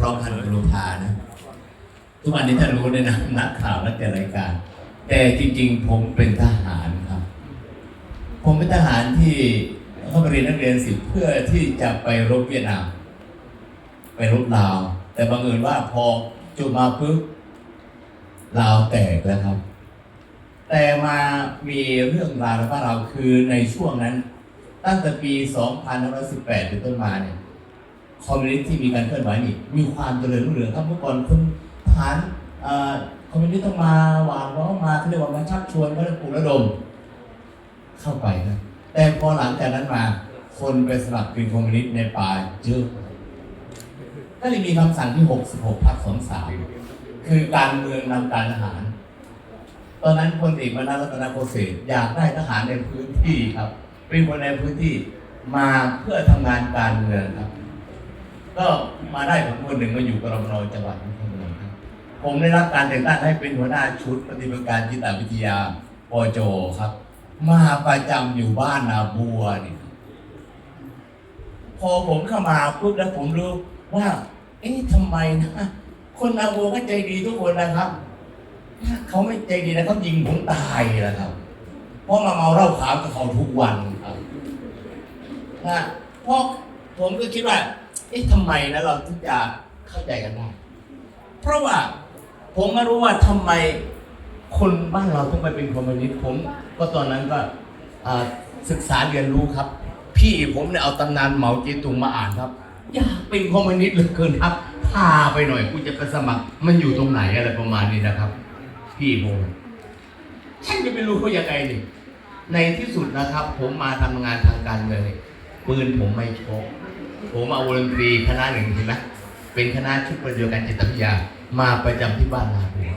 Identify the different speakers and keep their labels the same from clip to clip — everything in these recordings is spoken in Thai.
Speaker 1: พร้อมพันธุ์กรุธานะ ทุกวันนี้ท่านรู้เลยนะนักข่าวและแต่รายการ แต่จริง ๆ ผมเป็นทหารครับ ผมเป็นทหารที่เข้าไปเรียนนักเรียนสิเพื่อที่จะไปรบเวียดนาม ไปรบลาว แต่บังเอิญว่าพอจุมาปุ๊บลาวแตกแล้วครับ แต่มามีเรื่องราวในบ้านเราคือในช่วงนั้น ตั้งแต่ปี 2518 เป็นต้นมาเนี่ย คอมมิวนิสต์ที่มีการเคลื่อนไหวนี่มีความเจริญรุ่งเรืองครับเมื่อก่อนคุณทหารคอมมิวนิสต์ต้องมาหวานล้อมมาเขาเรียกว่ามาชักชวนก็เลยปลุกระดม เข้าไปครับแต่พอหลังจากนั้นมา คนไปสมัครเป็นคอมมิวนิสต์ในป่าเยอะก็เลยมีคำสั่งที่ 66ทับ23 คือการเมืองนำการทหาร ตอนนั้นพลเอกมนัสรัตนโกษย์อยากได้ทหารในพื้นที่ครับ เป็นคนในพื้นที่มาเพื่อทำงานการเมืองครับ ก็มาได้ผมคนหนึ่งมาอยู่กรมนจังหวัดนครพนมครับผมได้รับการแต่งตั้งให้เป็นหัวหน้าชุดปฏิบัติการจิตวิทยาปโจครับ มาประจำอยู่บ้านนาบัวนี่พอผมเข้ามาปุ๊บแล้วผมรู้ว่า เอ๊ะทำไมนะ คนนาบัวก็ใจดีทุกคนนะครับถ้าเขาไม่ใจดีนะเขายิงผมตายแล้วครับ เพราะมาเมาเหล้าขาวกับเขาทุกวันครับนะเพราะผมก็คิดว่า เอ๊ะทำไมนะเราถึงจะเข้าใจกันได้ เพราะว่าผมไม่รู้ว่าทำไมคนบ้านเราต้องไปเป็นคอมมิวนิสต์ผม ก็ตอนนั้นก็ศึกษาเรียนรู้ครับ พี่ผมเนี่ยเอาตำนานเหมาเจตุงมาอ่านครับ อยากเป็นคอมมิวนิสต์เหลือเกินครับพาไปหน่อยกูจะไปสมัคร มันอยู่ตรงไหนอะไรประมาณนี้นะครับ พี่ผมฉันจะไปรู้เขายังไงนี่ในที่สุดนะครับ ผมมาทำงานทางการเมืองนี่ปืนผมไม่ชก ผมเอาวงดนตรีคณะหนึ่งเห็นไหมเป็นคณะชุดประเดียวกันจิตวิทยามาประจำที่บ้านนาบัว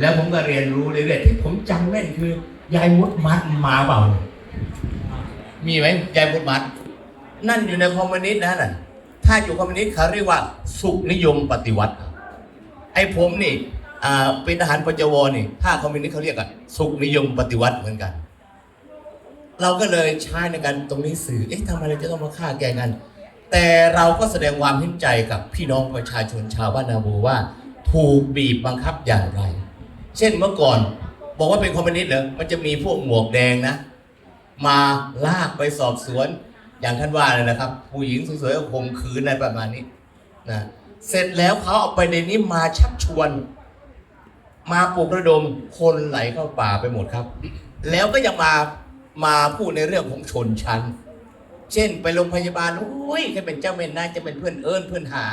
Speaker 1: แล้วผมก็เรียนรู้เรื่อยๆที่ผมจำแม่นคือยายมดมัดมาเปล่า มีไหมยายมดมัด นั่นอยู่ในคอมมิวนิสต์นะน่ะถ้าอยู่คอมมิวนิสต์เขาเรียกว่า สุขนิยมปฏิวัติ ไอ้ผมนี่เป็นทหารปจวนี่ถ้าคอมมิวนิสต์เขาเรียกอะสุขนิยมปฏิวัติเหมือนกัน เราก็เลยใช้ในการตรงนี้สื่อเอ๊ะทำไมเราจะต้องมาฆ่าแกงกัน แต่เราก็แสดงความเห็นใจกับพี่น้องประชาชนชาวบ้านนาบูว่า ถูกบีบบังคับอย่างไร เช่นเมื่อก่อน บอกว่าเป็นคอมมิวนิสต์เหรอมันจะมีพวกหมวกแดงนะ มาลากไปสอบสวนอย่างท่านว่าเลยนะครับ ผู้หญิงสวยๆก็ข่มขืนอะไรประมาณนี้นะเสร็จแล้วเขาเอาไปในนี้มาชักชวน มาปลุกระดมคนไหลเข้าป่าไปหมดครับ แล้วก็ยังมามาพูดในเรื่องของชนชั้น เช่นไปโรงพยาบาลโอ้ยแค่เป็นเจ้าเม่นนาจะเป็นเพื่อนเอิญเพื่อนหา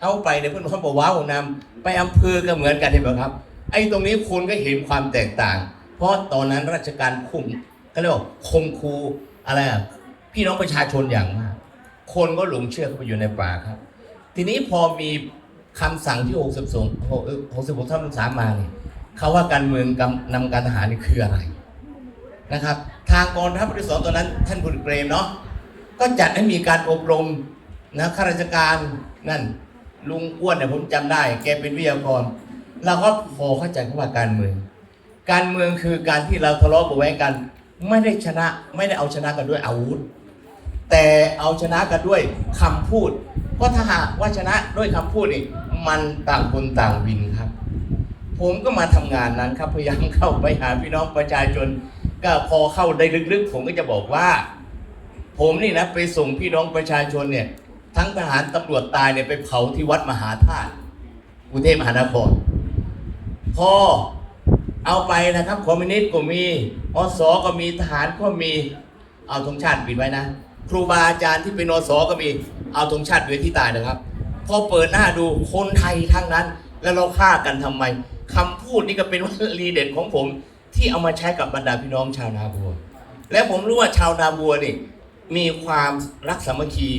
Speaker 1: เข้าไปเนี่ยเพื่อนเขาบอกว้าวนำไปอำเภอก็เหมือนกันเห็นไหมครับ ไอ้ตรงนี้คุณก็เห็นความแตกต่าง เพราะตอนนั้นราชการคุมก็เรียกว่าคมคูอะไรอะพี่น้องประชาชนอย่างมาก คนก็หลงเชื่อเข้าไปอยู่ในป่าครับ ทีนี้พอมีคำสั่งที่62 66ทับสามมาเนี่ยเขาว่าการเมืองกำนำการทหารนี่คืออะไรนะครับ ทางกองทัพภาคที่สองตอนนั้นท่านพลเกรมเนาะ ก็จัดให้มีการอบรมนะข้าราชการนั่นลุงอ้วนเนี่ยผมจำได้ แกเป็นวิทยากร เราก็พอเข้าใจคำว่าการเมือง การเมืองคือการที่เราทะเลาะเบาแวงกัน ไม่ได้ชนะไม่ได้เอาชนะกันด้วยอาวุธ แต่เอาชนะกันด้วยคำพูดเพราะถ้าหากว่าชนะด้วยคำพูดนี่มันต่างคนต่างวินครับ ผมก็มาทำงานนั้นครับพยายามเข้าไปหาพี่น้องประชาชน ก็พอเข้าได้ลึกๆ ผมก็จะบอกว่า ผมนี่นะไปส่งพี่น้องประชาชนเนี่ย ทั้งทหารตำรวจตายเนี่ยไปเผาที่วัดมหาธาตุกรุงเทพมหานครพอเอาไปนะครับคอมมิวนิสต์ก็มีอสก็มีทหารก็มีเอาธงชาติปิดไว้นะ ครูบาอาจารย์ที่เป็นอสก็มีเอาธงชาติไว้ที่ตายนะครับ พอเปิดหน้าดูคนไทยทั้งนั้น แล้วเราฆ่ากันทำไมคำพูดนี่ก็เป็นวลีเด็ดของผม ที่เอามาใช้กับบรรดาพี่น้องชาวนาบัว และผมรู้ว่าชาวนาบัวนี่ มีความรักสามัคคี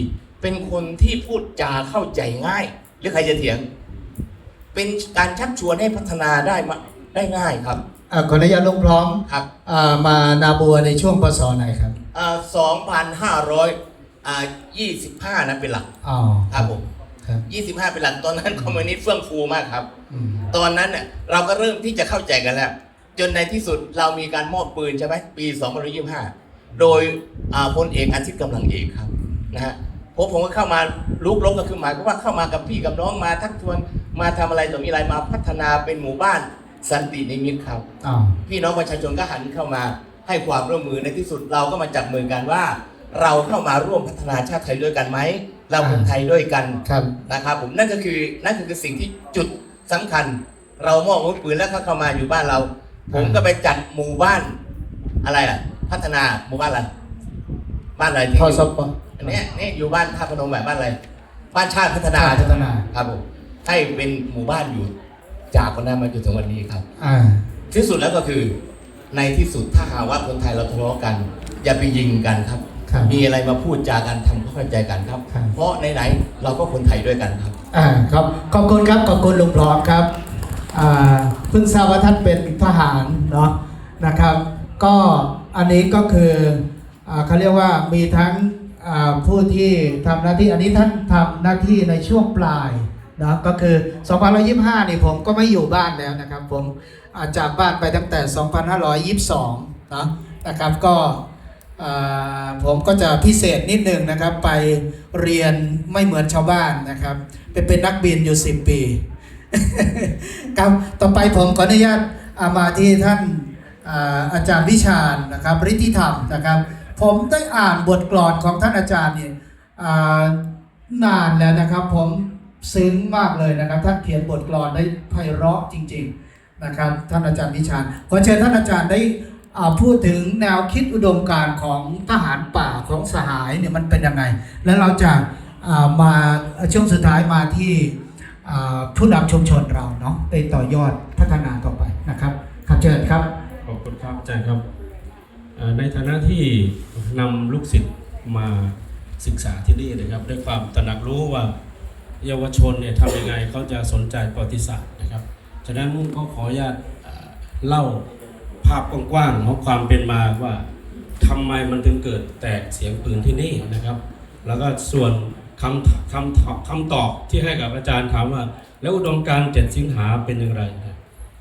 Speaker 1: เป็นคนที่พูดจาเข้าใจง่าย หรือใครจะเถียง เป็นการชักชวนให้พัฒนาได้มาได้ง่ายครับ
Speaker 2: อ่าขออนุญาตลงพร้อม
Speaker 1: ครับ
Speaker 2: อ่ามานาบัวในช่วงพศไหนครับ
Speaker 1: สองพันห้าร้อยยี่สิบห้านะเป็นหลัก
Speaker 2: อ๋อ
Speaker 1: ครับผม
Speaker 2: ครับ
Speaker 1: ยี่สิบห้าเป็นหลักตอนนั้นคอมมิวนิสต์เฟื่องฟูมากครับ
Speaker 2: อืม
Speaker 1: ตอนนั้นเนี่ยเราก็เริ่มที่จะเข้าใจกันแล้ว จนในที่สุดเรามีการมอบปืนใช่ไหมปี2525 โดยอ่าพลเอกอาทิตย์กำลังเอกครับนะฮะ
Speaker 3: ผมผมก็เข้ามาลุกลบก็คือหมายความว่าเข้ามากับพี่กับน้องมาทักทวงมาทำอะไรต่อมีอะไรมาพัฒนาเป็นหมู่บ้านสันตินิมิตรครับ
Speaker 2: อ้าว
Speaker 3: พี่น้องประชาชนก็หันเข้ามาให้ความร่วมมือในที่สุดเราก็มาจับมือกันว่า เราเข้ามาร่วมพัฒนาชาติไทยด้วยกันไหมเราคนไทยด้วยกัน
Speaker 2: ครับ
Speaker 3: นะครับผมนั่นก็คือนั่นก็คือสิ่งที่จุดสำคัญ เรามอบอาวุธปืนแล้วเขาเข้ามาอยู่บ้านเรา ผมก็ไปจัดหมู่บ้านอะไรล่ะ พัฒนาหมู่บ้านอะไรบ้านอะไรที่
Speaker 2: พอ
Speaker 3: อยู่
Speaker 2: สป
Speaker 3: อันเนี้ยนี่อยู่บ้านท่าพนมแบบบ้านอะไรบ้านชาติพัฒนา
Speaker 2: ชาติพัฒนา
Speaker 3: ครับผมให้เป็นหมู่บ้านอยู่จากวันนั้นมาจนถึงวันนี้ครับ
Speaker 2: อ่า
Speaker 3: ที่สุดแล้วก็คือในที่สุดถ้าหากว่าคนไทยเราทะเลาะกัน อย่าไปยิงกันครับ
Speaker 2: ครับ
Speaker 3: มีอะไรมาพูดจากันทำความเข้าใจกันครับ
Speaker 2: ครับ
Speaker 3: เพราะไหนๆเราก็คนไทยด้วยกันครับ
Speaker 2: อ่าครับขอบคุณครับขอบคุณลุงพร้อมครับอ่าเพิ่งทราบว่าท่านเป็นทหารเนาะนะครับ ก็ อันนี้ก็คือเขาเรียกว่ามีทั้งผู้ที่ทำหน้าที่อันนี้ท่านทำหน้าที่ในช่วงปลายนะก็คือ 2525 นี่ผมก็ไม่อยู่บ้านแล้วนะครับ ผมอาจากบ้านไปตั้งแต่ 2522 นะนะครับก็ผมก็จะพิเศษนิดหนึ่งนะครับ ไปเรียนไม่เหมือนชาวบ้านนะครับเป็นเป็นนักบินอยู่ 10 ปีครับต่อไปผมขออนุญาตามาที่ท่าน อาจารย์วิชาญนะครับฤทธิธรรมนะครับ ผมได้อ่านบทกลอนของท่านอาจารย์เนี่ยนานแล้วนะครับ ผมซึ้งมากเลยนะครับ ท่านเขียนบทกลอนได้ไพเราะจริง ๆนะครับ ท่านอาจารย์วิชาญขอเชิญท่านอาจารย์ได้พูดถึงแนวคิดอุดมการณ์ของทหารป่าของสหายเนี่ยมันเป็นยังไง แล้วเราจะามาช่วงสุดท้ายมาที่ผู้นำชุมชนเราเนาะได้ต่อยอดพัฒนาต่อไปนะครับครับเชิญครับ
Speaker 4: อบคุณครับอาจารย์ครับในฐานะที่นำลูกศิษย์มาศึกษาที่นี่นะครับ ด้วยความตระหนักรู้ว่าเยาวชนเนี่ยทำยังไงเขาจะสนใจประวัติศาสตร์นะครับฉะนั้นก็ขออนุญาตเล่าภาพกว้างๆของความเป็นมาว่าทำไมมันถึงเกิดแตกเสียงปืนที่นี่นะครับ แล้วก็ส่วนคำคำคำตอบที่ให้กับอาจารย์ถามว่า แล้วอุดมการณ์เจ็ดสิงหาเป็นอย่างไร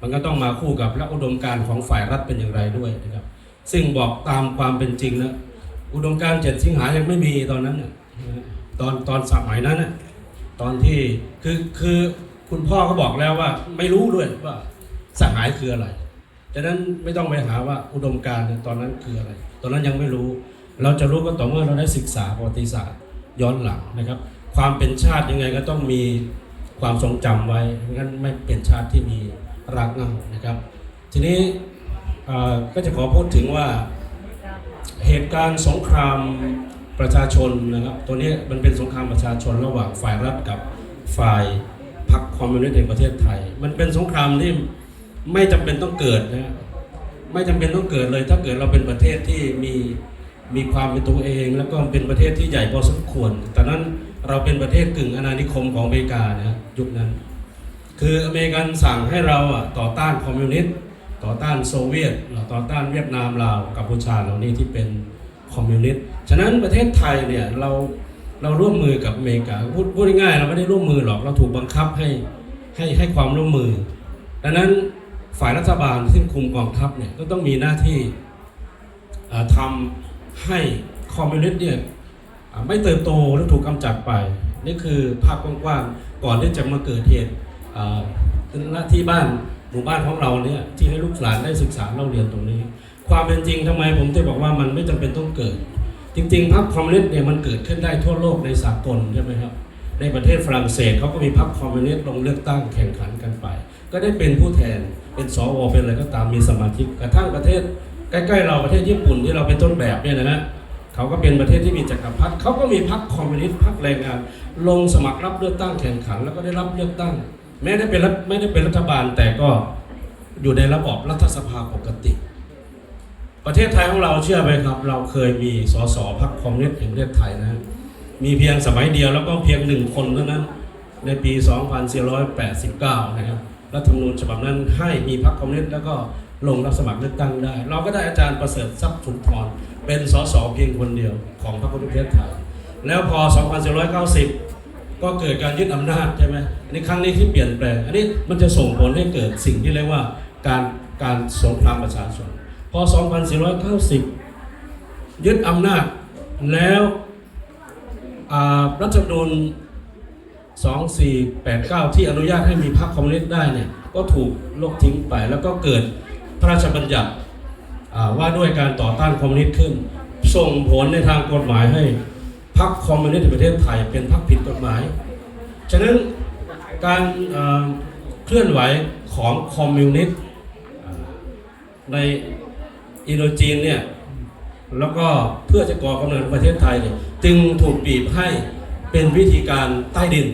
Speaker 4: มันก็ต้องมาคู่กับและอุดมการณ์ของฝ่ายรัฐเป็นอย่างไรด้วยนะครับ ซึ่งบอกตามความเป็นจริงนะอุดมการณ์เจ็ดสิงหายังไม่มีตอนนั้นน่ะตอนตอนสมัยนั้นนะตอนที่คือคือคุณพ่อก็บอกแล้วว่าไม่รู้ด้วยว่าสหายคืออะไรฉะนั้นไม่ต้องไปหาว่าอุดมการณ์ตอนนั้นคืออะไร ตอนนั้นยังไม่รู้ เราจะรู้ก็ต่อเมื่อเราได้ศึกษาประวัติศาสตร์ย้อนหลังนะครับ ความเป็นชาติยังไงก็ต้องมีความทรงจำไว้งั้นไม่เป็นชาติที่มี รากเงานะครับ ทีนี้ก็จะขอพูดถึงว่าเหตุการณ์สงครามประชาชนนะครับ ตัวนี้มันเป็นสงครามประชาชนระหว่างฝ่ายรัฐกับฝ่ายพรรคคอมมิวนิสต์แห่งประเทศไทย มันเป็นสงครามที่ไม่จำเป็นต้องเกิดนะไม่จำเป็นต้องเกิดเลย ถ้าเกิดเราเป็นประเทศที่มีมีความเป็นตัวเอง แล้วก็เป็นประเทศที่ใหญ่พอสมควรแต่นั้นเราเป็นประเทศกึ่งอาณานิคมของอเมริกานะยุคนั้น คืออเมริกันสั่งให้เราอะต่อต้านคอมมิวนิสต์ต่อต้านโซเวียตต่อต้านเวียดนามลาวกัมพูชาเหล่านี้ที่เป็นคอมมิวนิสต์ฉะนั้นประเทศไทยเนี่ยเราเราร่วมมือกับอเมริกาพูดพูดง่ายๆเราไม่ได้ร่วมมือหรอกเราถูกบังคับให้ให้ให้ความร่วมมือ ดังนั้นฝ่ายรัฐบาลซึ่งคุมกองทัพเนี่ยก็ต้องมีหน้าที่ทำให้คอมมิวนิสต์เนี่ยไม่เติบโตและถูกกำจัดไป นี่คือภาพกว้างๆก่อนที่จะมาเกิดเหตุ หน้าที่บ้านหมู่บ้านของเราเนี่ยที่ให้ลูกหลานได้ศึกษาเล่าเรียนตรงนี้ ความเป็นจริงทำไมผมถึงบอกว่ามันไม่จำเป็นต้องเกิด จริงๆพรรคคอมมิวนิสต์เนี่ยมันเกิดขึ้นได้ทั่วโลกในสากลใช่ไหมครับในประเทศฝรั่งเศสเขาก็มีพรรคคอมมิวนิสต์ลงเลือกตั้งแข่งขันกันไป ก็ได้เป็นผู้แทนเป็นสวเป็นอะไรก็ตามมีสมาชิกกระทั่งประเทศใกล้ๆเราประเทศญี่ปุ่นที่เราเป็นต้นแบบเนี่ยนะฮะเขาก็เป็นประเทศที่มีจักรพรรดิเขาก็มีพรรคคอมมิวนิสต์พรรคแรงงาน ลงสมัครรับเลือกตั้งแข่งขัน แล้วก็ได้รับเลือกตั้ง แม้ได้เป็นรัฐไม่ได้เป็นรัฐบาลแต่ก็อยู่ในระบอบรัฐสภาปกติ ประเทศไทยของเราเชื่อไหมครับ เราเคยมีสสพรรคคอมมิวนิสต์แห่งประเทศไทยนะมีเพียงสมัยเดียวแล้วก็เพียงหนึ่งคนเท่านั้น ในปี 2489 นะครับรัฐธรรมนูญฉบับนั้นให้มีพรรคคอมมิวนิสต์แล้วก็ลงรับสมัครเลือกตั้งได้ เราก็ได้อาจารย์ประเสริฐทรัพย์สุนทรเป็นสสเพียงคนเดียวของพรรคคอมมิวนิสต์ประเทศไทย แล้วพอ 2490 ก็เกิดการยึดอำนาจใช่ไหมอันนี้ครั้งนี้ที่เปลี่ยนแปลง อันนี้มันจะส่งผลให้เกิดสิ่งที่เรียกว่าการการสงครามประชาชน พอ 2490 ยึดอำนาจแล้วรัฐธรรมนูญ2489 ที่อนุญาตให้มีพรรคคอมมิวนิสต์ได้เนี่ยก็ถูกลบทิ้งไป แล้วก็เกิดพระราชบัญญัติว่าด้วยการต่อต้านคอมมิวนิสต์ขึ้น ส่งผลในทางกฎหมายให้ พรรคคอมมิวนิสต์ในประเทศไทยเป็นพรรคผิดกฎหมาย ฉะนั้นการเคลื่อนไหวของคอมมิวนิสต์ในอินโดจีนเนี่ยแล้วก็เพื่อจะก่อกำเนิดประเทศไทยเนี่ยจึงถูกบีบให้เป็นวิธีการใต้ดิน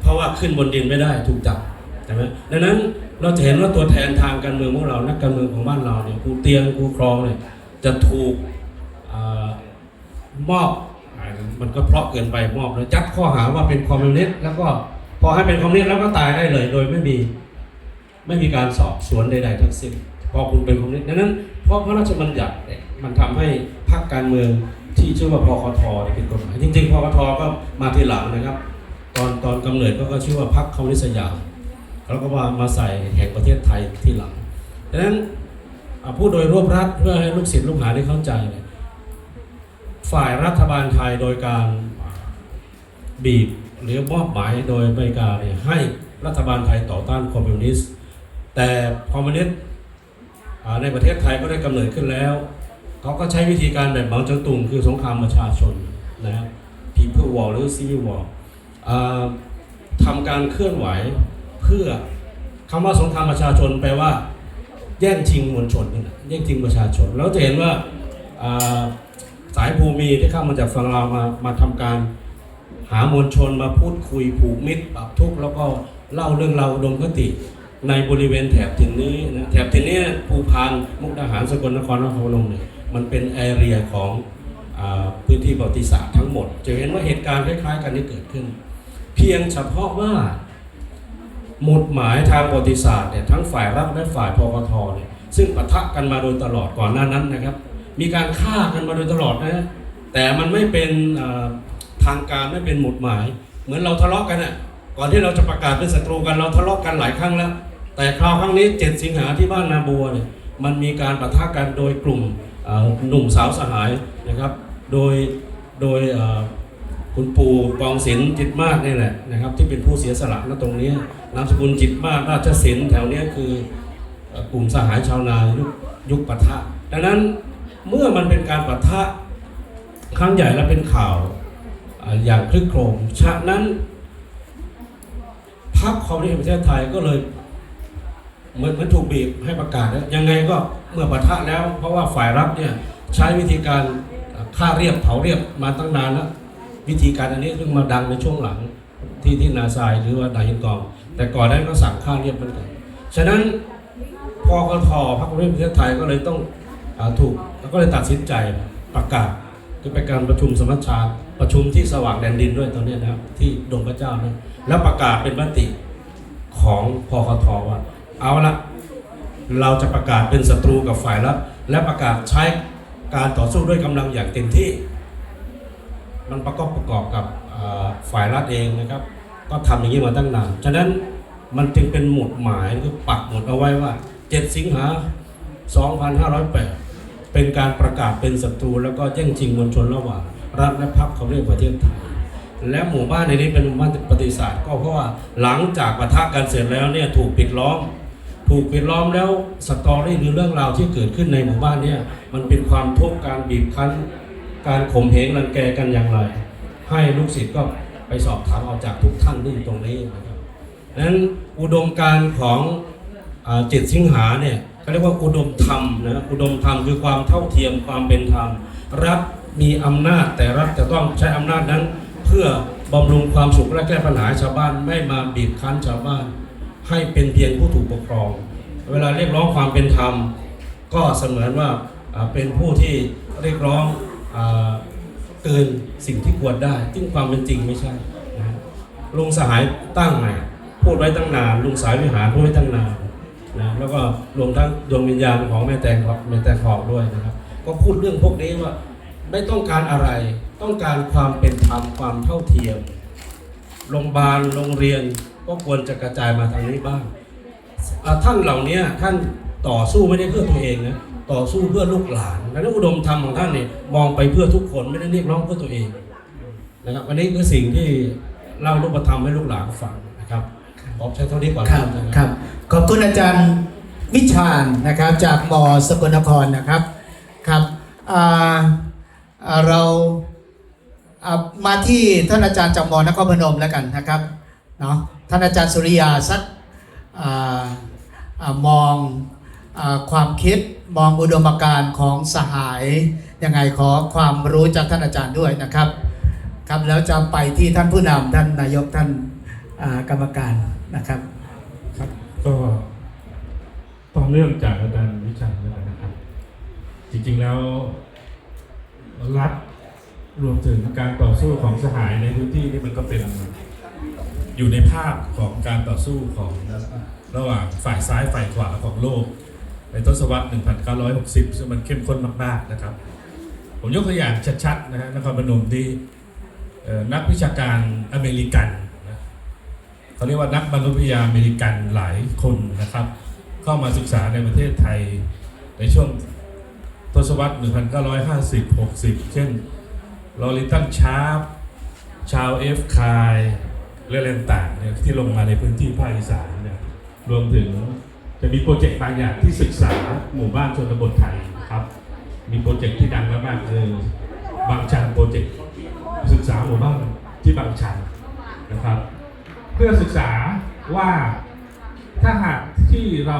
Speaker 4: เพราะว่าขึ้นบนดินไม่ได้ถูกจับใช่ไหมดังนั้นเราจะเห็นว่าตัวแทนทางการเมืองของเรานักการเมืองของบ้านเราเนี่ยครูเตียงครูครองเนี่ยจะถูกอมอบ มันก็เพราะเกินไปมอบแล้วจัดข้อหาว่าเป็นคอมมิวนิสต์แล้วก็พอให้เป็นคอมมิวนิสต์แล้วก็ตายได้เลย โดยไม่มีไม่มีการสอบสวนใด ๆ ทั้งสิ้นพอคุณเป็นคอมมิวนิสต์ดังนั้นเพราะพระราชบัญญัติเนี่ยมันทำให้พรรคการเมืองที่ชื่อว่าพคทเป็นกฎหมายจริงๆพคทก็มาทีหลังนะครับ ตอนตอนกำเนิดก็ก็ชื่อว่าพรรคคอมมิวนิสต์สยามแล้วก็มามาใส่แห่งประเทศไทยที่หลังดังนั้นพูดโดยรวบรัดเพื่อให้ลูกศิษย์ลูกหาได้เข้าใจเนี่ย ฝ่ายรัฐบาลไทยโดยการบีบหรือมอบหมายโดยอเมริกาเนี่ยให้รัฐบาลไทยต่อต้านคอมมิวนิสต์ แต่คอมมิวนิสต์ในประเทศไทยก็ได้กำเนิดขึ้นแล้ว เขาก็ใช้วิธีการแบบเหมาเจ๋อตุงคือสงครามประชาชนนะครับ People War หรือ Civil War อ่าทำการเคลื่อนไหวเพื่อคำว่าสงครามประชาชนแปลว่า แย่งชิงมวลชนนี่แหละแย่งชิงประชาชน แล้วจะเห็นว่าอ่า สายภูมิที่เข้ามาจากฝั่งเรามามาทำการหามวลชนมาพูดคุยผูกมิตรปรับทุกข์แล้วก็เล่าเรื่องเราวดมคติในบริเวณแถบถิ่นนี้นะแถบถิ่นนี้ภูพานมุกดาหารสกลนครนครพนมเนี่ยมันเป็นแอเรียของอพื้นที่ประวัติศาสตร์ทั้งหมด จะเห็นว่าเหตุการณ์คล้ายๆ กันที่เกิดขึ้น เพียงเฉพาะว่าหมุดหมายทางประวัติศาสตร์เนี่ยทั้งฝ่ายรัฐและฝ่ายพกทเนี่ยซึ่งปะทะกันมาโดยตลอดก่อนหน้านั้นนะครับ มีการฆ่ากันมาโดยตลอดนะแต่มันไม่เป็นทางการไม่เป็นหมุดหมาย เหมือนเราทะเลาะกันอะก่อนที่เราจะประกาศเป็นศัตรูกันเราทะเลาะกันหลายครั้งแล้ว แต่คราวครั้งนี้7สิงหาที่บ้านนาบัวเนี่ยมันมีการประทะกันโดยกลุ่มหนุ่มสาวสหายนะครับ โดยโดยคุณปู่กองศิลป์จิตมาศนี่แหละนะครับ ที่เป็นผู้เสียสละณตรงนี้นามสกุลจิตมาศราชศิลป์แถวเนี้ยคือเอ่อกลุ่มสหายชาวนายุคยุคปะทะดังนั้น เมื่อมันเป็นการปะทะครั้งใหญ่และเป็นข่าวอย่างคลึกโครมฉะนั้นพรรคคอมมิวนิสต์ประเทศไทยก็เลยเหมือนเหมือนถูกบีบให้ประกาศยังไงก็เมื่อปะทะแล้ว เพราะว่าฝ่ายรับเนี่ยใช้วิธีการฆ่าเรียบเผาเรียบมาตั้งนานแล้ว วิธีการอันนี้เพิ่งมาดังในช่วงหลังที่ที่นาซายหรือว่านายินกองแต่ก่อนนั้นก็สั่งฆ่าเรียบเหมือนกันฉะนั้นพอกทพรรคคอมมิวนิสต์ประเทศไทยก็เลยต้องอาถูกก็เลยตัดสินใจประกาศคือเป็นการประชุมสมัชชาประชุมที่สว่างแดนดินด้วยตอนนี้นะครับที่ดงพระเจ้านะแล้วประกาศเป็นมติของพคทว่าเอาละเราจะประกาศเป็นศัตรูกับฝ่ายรัฐและประกาศใช้การต่อสู้ด้วยกำลังอย่างเต็มที่ มันประกอบประกอบกับฝ่ายรัฐเองนะครับ ก็ทำอย่างนี้มาตั้งนานฉะนั้นมันจึงเป็นหมุดหมายคือปักหมุดเอาไว้ว่า 7 สิงหา 2508 เป็นการประกาศเป็นศัตรูแล้วก็แย่งชิงมวลชนระหว่างรัฐและพรรคเขาเรียกประเทศไทยและหมู่บ้านในนี้เป็นหมู่บ้านปฏิศาสตร์ก็เพราะว่าหลังจากปะทะกันเสร็จแล้วเนี่ยถูกปิดล้อม ถูกปิดล้อมแล้วสตอรี่หรือเรื่องราวที่เกิดขึ้นในหมู่บ้านเนี่ยมันเป็นความทุกข์การบีบคั้น การข่มเหงรังแกกันอย่างไร ให้ลูกศิษย์ก็ไปสอบถามเอาจากทุกท่านที่อยู่ตรงนี้นะครับนั้นอุดมการของอจ็ดสิงหาเนี่ย เขาเรียกว่าอุดมธรรมนะอุดมธรรมคือความเท่าเทียมความเป็นธรรมรัฐมีอำนาจแต่รัฐจะต้องใช้อำนาจนั้น เพื่อบำรุงความสุขและแก้ปัญหาชาวบ้านไม่มาบีบคั้นชาวบ้าน ให้เป็นเพียงผู้ถูกปกครอง เวลาเรียกร้องความเป็นธรรม ก็เสมือนว่าเป็นผู้ที่เรียกร้องเกินสิ่งที่ควรได้ซึ่งความเป็นจริงไม่ใช่ลุงสหายตั้งใหม่พูดไว้ตั้งนานลุงสายวิหารพูดไว้ตั้งนาน นะแล้วก็รวมทั้งดวงวิญญาณของแม่แตงครับแม่แตงทองด้วยนะครับ ก็พูดเรื่องพวกนี้ว่าไม่ต้องการอะไร ต้องการความเป็นธรรมความเท่าเทียมโรงพยาบาลโรงเรียนก็ควรจะกระจายมาทางนี้บ้างท่านเหล่านี้ท่านต่อสู้ไม่ได้เพื่อตัวเองนะต่อสู้เพื่อลูกหลานและอุดมธรรมของท่านเนี่ยมองไปเพื่อทุกคนไม่ได้เรียกร้องเพื่อตัวเองนะครับอันนี้คือสิ่งที่เล่ารูปธรรมให้ลูกหลานฟัง นะครับขอใช้เท่านี้ก่อน
Speaker 2: ครับ
Speaker 4: นะ
Speaker 2: ครับ ขอบคุณอาจารย์วิชาญนะครับจากมสกลนครนะครับครับอ่าอ่าเราอ่ามาที่ท่านอาจารย์จากมนครพนมแล้วกันนะครับเนาะท่านอาจารย์สุริยาสักอ่าอ่ามองอาความคิดมองอุดมการณ์ของสหายยังไงขอความรู้จากท่านอาจารย์ด้วยนะครับครับแล้วจะไปที่ท่านผู้นำท่านนายกท่าน กรรมการนะครับ
Speaker 5: ครับก็ต่อเนื่องจากอาจารย์วิชาแล้วกันนะครับ จริงๆแล้วรัฐรวมถึงการต่อสู้ของสหายในพื้นที่นี่มันก็เป็นอยู่ในภาพของการต่อสู้ของระหว่างฝ่ายซ้ายฝ่ายขวาของโลก ในทศวรรษ 1960 ซึ่งมันเข้มข้นมากๆนะครับ ผมยกตัวอย่างชัดๆนะฮะนครพนมที่นักวิชาการอเมริกัน เขาเรียกว่านักมนุษยวิทยาอเมริกันหลายคนนะครับ เข้ามาศึกษาในประเทศไทยในช่วงทศวรรษ 1950-60 เช่นลอริตันชาร์ปชาวเอฟคายเรื่องต่างๆเนี่ยที่ลงมาในพื้นที่ภาคอีสานเนี่ยรวมถึงจะมีโปรเจกต์บางอย่างที่ศึกษาหมู่บ้านชนบทไทยครับ มีโปรเจกต์ที่ดังมากๆคือบางชันโปรเจกต์ศึกษาหมู่บ้านที่บางชันนะครับ เพื่อศึกษาว่าถ้าหากที่เรา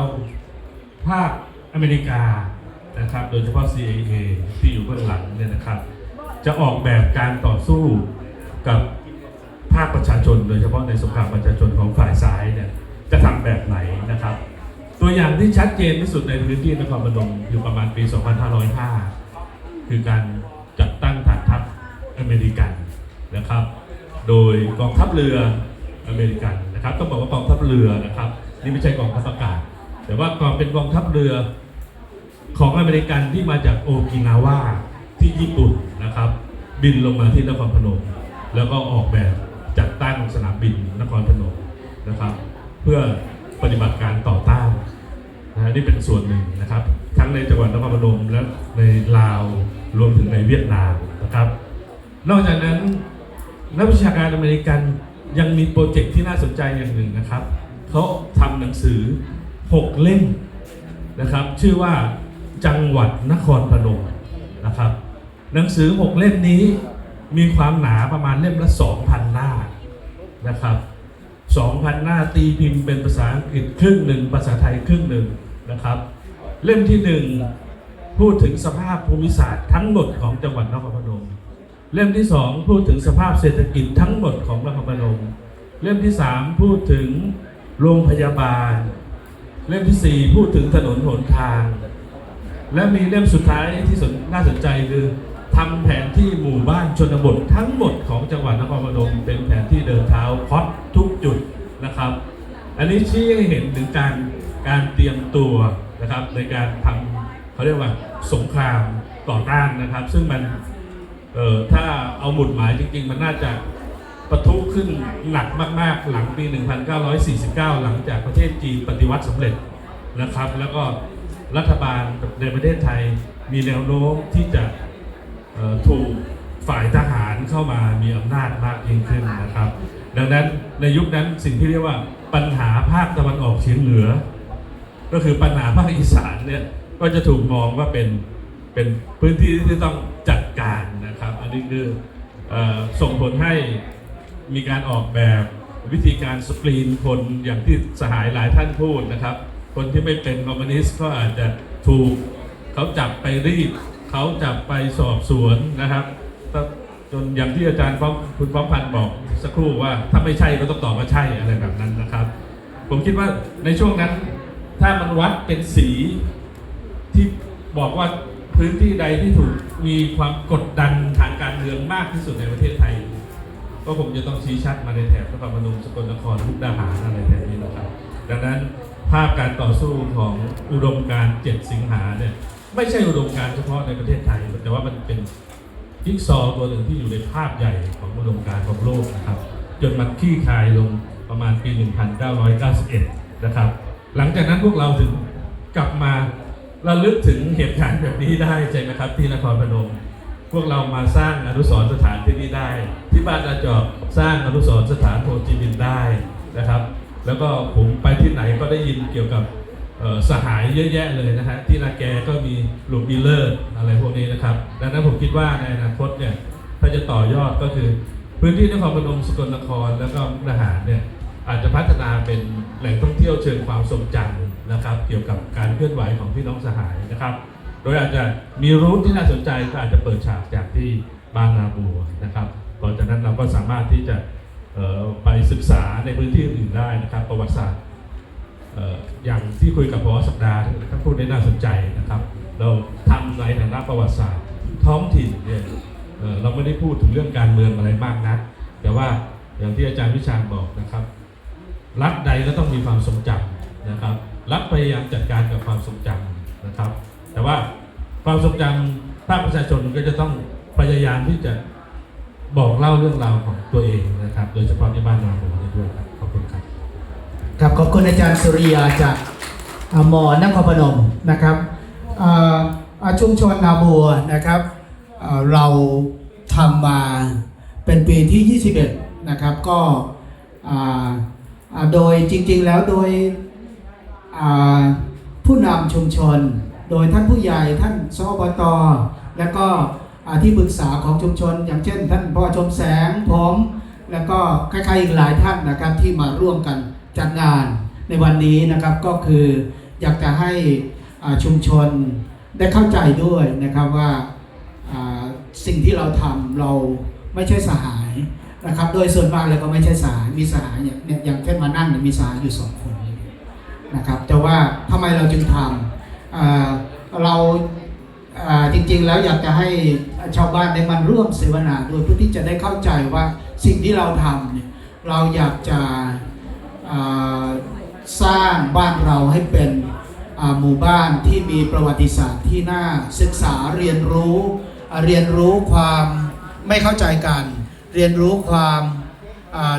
Speaker 5: ภาคอเมริกานะครับ โดยเฉพาะ CIA ที่อยู่เบื้องหลังเนี่ยนะครับ จะออกแบบการต่อสู้กับภาคประชาชน โดยเฉพาะในสงครามประชาชนของฝ่ายซ้ายเนี่ยจะทำแบบไหนนะครับ ตัวอย่างที่ชัดเจนที่สุดในพื้นที่นครพนมอยู่ประมาณปี 2505 คือการจัดตั้งฐานทัพอเมริกันนะครับ โดยกองทัพเรือ อเมริกันนะครับต้องบอกว่ากองทัพเรือนะครับ นี่ไม่ใช่กองทัพอากาศ แต่ว่ากองเป็นกองทัพเรือของอเมริกันที่มาจากโอกินาวาที่ญี่ปุ่นนะครับ บินลงมาที่นครพนม แล้วก็ออกแบบจัดตั้งสนามบินนครพนมนะครับ เพื่อปฏิบัติการต่อต้านนะฮะนี่เป็นส่วนหนึ่งนะครับ ทั้งในจังหวัดนครพนมและในลาวรวมถึงในเวียดนามนะครับ นอกจากนั้นนักวิชาการอเมริกัน ยังมีโปรเจกต์ที่น่าสนใจอย่างหนึ่งนะครับ เขาทำหนังสือ 6 เล่มนะครับ ชื่อว่าจังหวัดนครพนมนะครับ หนังสือ 6 เล่มนี้มีความหนาประมาณเล่มละ 2,000 หน้านะครับ 2,000 หน้าตีพิมพ์เป็นภาษาอังกฤษครึ่งหนึ่ง ภาษาไทยครึ่งหนึ่งนะครับ เล่มที่ 1 พูดถึงสภาพภูมิศาสตร์ทั้งหมดของจังหวัดนครพนม เล่มที่2พูดถึงสภาพเศรษฐกิจทั้งหมดของนครพนมเล่มที่3พูดถึงโรงพยาบาล เล่มที่สี่พูดถึงถนนหนทาง และมีเล่มสุดท้ายที่สนน่าสนใจคือทำแผนที่หมู่บ้านชนบททั้งหมดของจังหวัดนครพนมเป็นแผนที่เดินเท้าพอดทุกจุดนะครับ อันนี้ชี้ให้เห็นถึงการการเตรียมตัวนะครับในการทำเขาเรียกว่าสงครามต่อต้านนะครับ ซึ่งมัน เออถ้าเอาหมุดหมายจริง ๆ มันน่าจะปะทุขึ้นหนักมาก ๆ หลังปี 1949 หลังจากประเทศจีนปฏิวัติสำเร็จนะครับ แล้วก็รัฐบาลในประเทศไทยมีแนวโน้มที่จะถูกฝ่ายทหารเข้ามามีอำนาจมากยิ่งขึ้นนะครับ ดังนั้นในยุคนั้นสิ่งที่เรียกว่าปัญหาภาคตะวันออกเฉียงเหนือ ก็คือปัญหาภาคอีสานเนี่ยก็จะถูกมองว่าเป็นเป็นพื้นที่ที่ต้องจัดการ อันนี้คืออส่งผลให้มีการออกแบบวิธีการสกรีนคนอย่างที่สหายหลายท่านพูดนะครับ คนที่ไม่เป็นคอมมิวนิสต์ก็อาจจะถูกเขาจับไปรีดเขาจับไปสอบสวนนะครับจนอย่างที่อาจารย์ฟ้องคุณฟ้องพันธ์บอกสักครู่ว่าถ้าไม่ใช่ก็ต้องตอบว่าใช่อะไรแบบนั้นนะครับ ผมคิดว่าในช่วงนั้น ถ้ามันวัดเป็นสีที่บอกว่า พื้นที่ใดที่ถูกมีความกดดันทางการเมืองมากที่สุดในประเทศไทย ก็คงจะต้องชี้ชัดมาในแถบนครพนมสกลนครมุกดาหารอะไรแบบนี้นะครับ ดังนั้นภาพการต่อสู้ของอุดมการณ์7สิงหาเนี่ยไม่ใช่อุดมการเฉพาะในประเทศไทย แต่ว่ามันเป็นจิ๊กซอว์ตัวหนึ่งที่อยู่ในภาพใหญ่ของอุดมการของโลกนะครับ จนมันคลี่คายลงประมาณปี 1991 นะครับ หลังจากนั้นพวกเราถึงกลับมา เระลึกถึงเหตุการณ์แบบนี้ได้ใช่ไหมครับ ที่นครพนม พวกเรามาสร้างอนุสรณ์สถานที่นี้ได้ ที่บ้านอาจอบสร้างอนุสรณ์สถานโฮจิมินห์ได้นะครับ แล้วก็ผมไปที่ไหนก็ได้ยินเกี่ยวกับสหายเยอะแยะเลยนะฮะที่นาแกก็มีหลุมดีลเลอร์อะไรพวกนี้นะครับ ดังนั้นผมคิดว่าในอนาคตเนี่ยถ้าจะต่อยอดก็คือ พื้นที่นครพนมสกลนครแล้วก็มุกดาหารเนี่ย อาจจะพัฒนาเป็นแหล่งท่องเที่ยวเชิงความทรงจำนะครับ เกี่ยวกับการเคลื่อนไหวของพี่น้องสหายนะครับ โดยอาจจะมีรูทที่น่าสนใจก็อาจจะเปิดฉากจากที่บางนาบัวนะครับต่อจากนั้นเราก็สามารถที่จะไปศึกษาในพื้นที่อื่นได้นะครับ ประวัติศาสตร์อย่างที่คุยกับพอสัปดาห์ท่านพูดได้น่าสนใจนะครับ เราทำในฐานะประวัติศาสตร์ท้องถิ่นเนี่ยเอ่อเราไม่ได้พูดถึงเรื่องการเมืองอะไรมากนักแต่ว่าอย่างที่อาจารย์วิชาญบอกนะครับ รัฐใดก็ต้องมีความทรงจำนะครับ รัฐพยายามจัดการกับความทรงจำนะครับ แต่ว่าความทรงจำภาคประชาชนก็จะต้องพยายามที่จะบอกเล่าเรื่องราวของตัวเองนะครับ โดยเฉพาะที่บ้านนาโมนี่ด้วยครับขอบคุณครับ
Speaker 2: ครับขอบคุณอาจารย์สุริยาจากอมอนครพนมนะครับอาชุมชนนาบัวนะครับเราทำมาเป็นปีที่ 21 นะครับก็อ่า โดยจริงๆแล้วโดยผู้นำชุมชน โดยท่านผู้ใหญ่ท่านสอบตและก็ที่ปรึกษาของชุมชน อย่างเช่น ท่านพ่อชมแสงผมแล้วก็ใครๆอีกหลายท่านนะครับที่มาร่วมกันจัดงานในวันนี้นะครับก็คืออยากจะให้ชุมชนได้เข้าใจด้วยนะครับว่าสิ่งที่เราทำเราไม่ใช่สหาย นะครับ โดยส่วนมากเลยก็ไม่ใช่สายมีสายอย่างเนี่ยอย่างเช่นมานั่งเนี่ยมีสายอยู่สองคนนะครับแต่ว่าทำไมเราจึงทำเราจริงๆแล้วอยากจะให้ชาวบ้านได้มาร่วมเสวนาด้วยเพื่อที่จะได้เข้าใจว่าสิ่งที่เราทำเนี่ยเราอยากจะสร้างบ้านเราให้เป็นหมู่บ้านที่มีประวัติศาสตร์ที่น่าศึกษาเรียนรู้เรียนรู้ความไม่เข้าใจกัน เรียนรู้ความ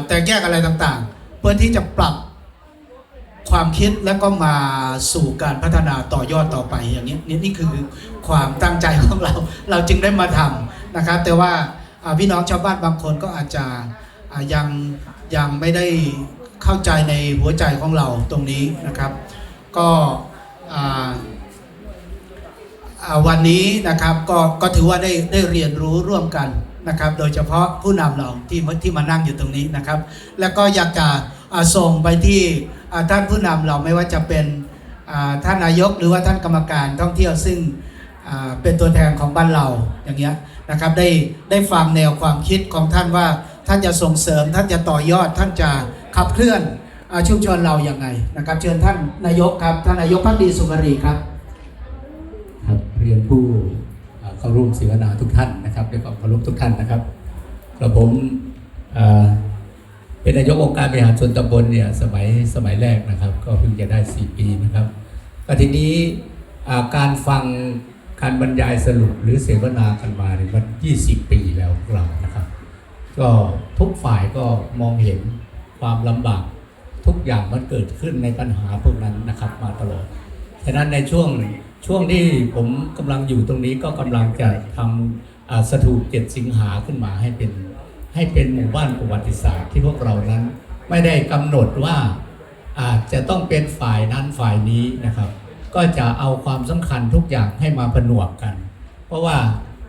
Speaker 2: แตกแยกอะไรต่างๆ เพื่อที่จะปรับความคิดแล้วก็มาสู่การพัฒนาต่อยอดต่อไปอย่างนี้นี่นี่คือความตั้งใจของเรา เราจึงได้มาทำนะครับ แต่ว่าพี่น้องชาวบ้านบางคนก็อาจจะยังยังไม่ได้เข้าใจในหัวใจของเราตรงนี้นะครับ ก็วันนี้นะครับก็ก็ถือว่าได้ได้เรียนรู้ร่วมกัน นะครับ โดยเฉพาะผู้นำเราที่ที่มานั่งอยู่ตรงนี้นะครับ แล้วก็อยากจะส่งไปที่ท่านผู้นำเราไม่ว่าจะเป็นท่านนายกหรือว่าท่านกรรมการท่องเที่ยวซึ่งเป็นตัวแทนของบ้านเราอย่างเงี้ยนะครับได้ได้ฟังแนวความคิดของท่านว่าท่านจะส่งเสริม ท่านจะต่อยอด ท่านจะขับเคลื่อนอาชุมชนเราอย่างไงนะครับเชิญท่านนายกครับท่านนายกพักดีสุขรีครับ
Speaker 6: ครับเรียนผู้ เข้าร่วมเสวนาทุกท่านนะครับด้วยความเคารพทุกท่านนะครับกระผมเป็นนายกองค์การบริหารส่วนตำบลเนี่ยสมัยสมัยแรกนะครับ ก็เพิ่งจะได้ 4 ปีนะครับก็ทีนี้การฟังการบรรยายสรุปหรือเสวนากันมาเนี่ยมัน 20 ปีแล้วเรานะครับ ก็ทุกฝ่ายก็มองเห็นความลำบากทุกอย่างมันเกิดขึ้นในปัญหาพวกนั้นนะครับมาตลอดฉะนั้นในช่วง ช่วงที่ผมกำลังอยู่ตรงนี้ก็กำลังจะทำอ่าสถูปเจ็ดสิงหาขึ้นมาให้เป็นให้เป็นหมู่บ้านประวัติศาสตร์ที่พวกเรานั้น ไม่ได้กำหนดว่าอาจจะต้องเป็นฝ่ายนั้นฝ่ายนี้นะครับ ก็จะเอาความสำคัญทุกอย่างให้มาผนวกกัน เพราะว่า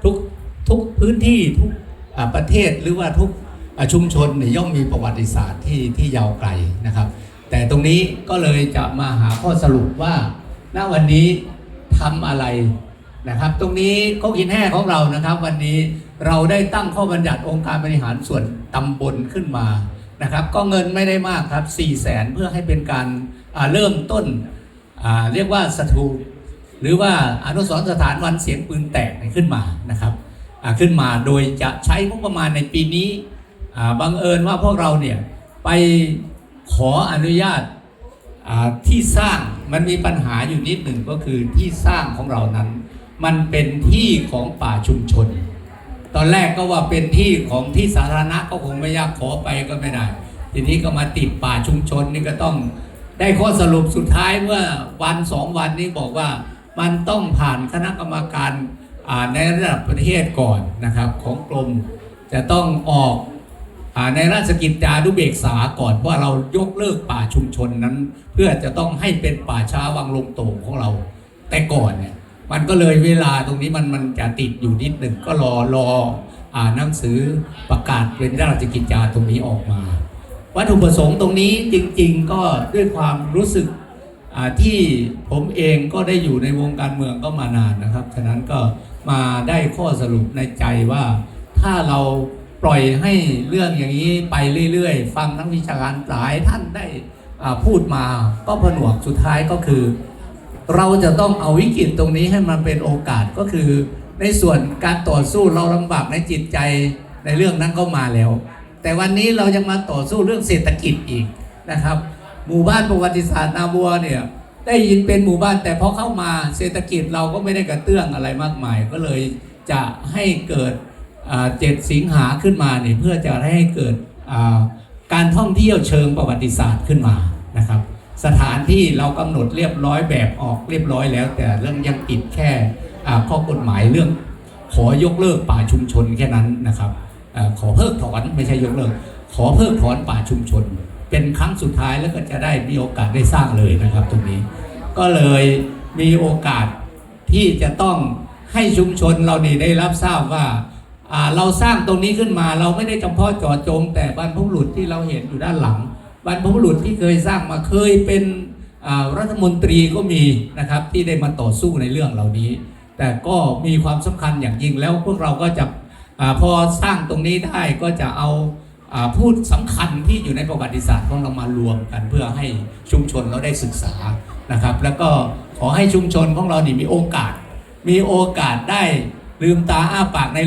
Speaker 6: ทุกทุกพื้นที่ทุกประเทศหรือว่าทุกชุมชนย่อมมีประวัติศาสตร์ที่ที่ยาวไกลนะครับ แต่ตรงนี้ก็เลยจะมาหาข้อสรุปว่าณวันนี้ ทำอะไรนะครับ ตรงนี้โคกหินแห่ของเรานะครับ วันนี้เราได้ตั้งข้อบัญญัติองค์การบริหารส่วนตำบลขึ้นมานะครับ ก็เงินไม่ได้มากครับ4 0 0แสนเพื่อให้เป็นการเริ่มต้นเรียกว่าสถูหรือว่าอนุสรณ์สถานวันเสียงปืนแตกขึ้นมานะครับขึ้นมาโดยจะใช้งบประมาณในปีนี้บังเอิญว่าพวกเราเนี่ยไปขออนุญาต ที่สร้างมันมีปัญหาอยู่นิดหนึ่งก็คือที่สร้างของเรานั้น มันเป็นที่ของป่าชุมชน ตอนแรกก็ว่าเป็นที่ของที่สาธารณะก็คงไม่ยากขอไปก็ไม่ได้ ทีนี้ก็มาติดป่าชุมชนนี่ก็ต้องได้ข้อสรุปสุดท้ายเมื่อวันสองวันนี้บอกว่ามันต้องผ่านคณะกรรมการในระดับประเทศก่อนนะครับของกรมจะต้องออก ในราชกิจจานุเบกษาก่อนว่าเรายกเลิกป่าชุมชนนั้น เพื่อจะต้องให้เป็นป่าช้าวังลงโต่งของเรา แต่ก่อนเนี่ยมันก็เลยเวลาตรงนี้มันมันจะติดอยู่นิดหนึ่งก็รอรออ่านหนังสือประกาศเป็นราชกิจจาตรงนี้ออกมา วัตถุประสงค์ตรงนี้จริง ๆ ก็ด้วยความรู้สึกที่ผมเองก็ได้อยู่ในวงการเมืองก็มานานนะครับ ฉะนั้นก็มาได้ข้อสรุปในใจว่าถ้าเรา ปล่อยให้เรื่องอย่างนี้ไปเรื่อยๆ ฟังนักวิชาการหลายท่านได้พูดมาก็ผนวกสุดท้ายก็คือ เราจะต้องเอาวิกฤตตรงนี้ให้มันเป็นโอกาสก็คือ ในส่วนการต่อสู้เราลำบากในจิตใจในเรื่องนั้นก็มาแล้ว แต่วันนี้เรายังมาต่อสู้เรื่องเศรษฐกิจอีกนะครับ หมู่บ้านประวัติศาสตร์นาบัวเนี่ยได้ยินเป็นหมู่บ้านแต่พอเข้ามาเศรษฐกิจเราก็ไม่ได้กระเตื้องอะไรมากมาย ก็เลยจะให้เกิด เจ็ดสิงหาขึ้นมาเนี่ยเพื่อจะให้เกิดการท่องเที่ยวเชิงประวัติศาสตร์ขึ้นมานะครับสถานที่เรากำหนดเรียบร้อยแบบออกเรียบร้อยแล้ว แต่เรื่องยังติดแค่ข้อกฎหมายเรื่อง ขอยกเลิกป่าชุมชนแค่นั้นนะครับอขอเพิกถอนไม่ใช่ยกเลิก ขอเพิกถอนป่าชุมชน เป็นครั้งสุดท้ายแล้วก็จะได้มีโอกาสได้สร้างเลยนะครับ ตรงนี้ ก็เลยมีโอกาสที่จะต้องให้ชุมชนเรานี่ได้รับทราบว่า เราสร้างตรงนี้ขึ้นมาเราไม่ได้เฉพาะจาะจง แต่บรรพบุรุษที่เราเห็นอยู่ด้านหลังบรรพบุรุษที่เคยสร้างมาเคยเป็นรัฐมนตรีก็มีนะครับที่ได้มาต่อสู้ในเรื่องเหล่านี้ แต่ก็มีความสำคัญอย่างยิ่งแล้วพวกเราก็จะอพอสร้างตรงนี้ได้ก็จะเอาอพูดสำคัญที่อยู่ในประวัติศาสตร์ของเรามารวมกันเพื่อให้ชุมชนเราได้ศึกษานะครับ แล้วก็ขอให้ชุมชนของเรานี่มีโอกาส มีโอกาสได้ลืมตาอ้าปากในเรื่อง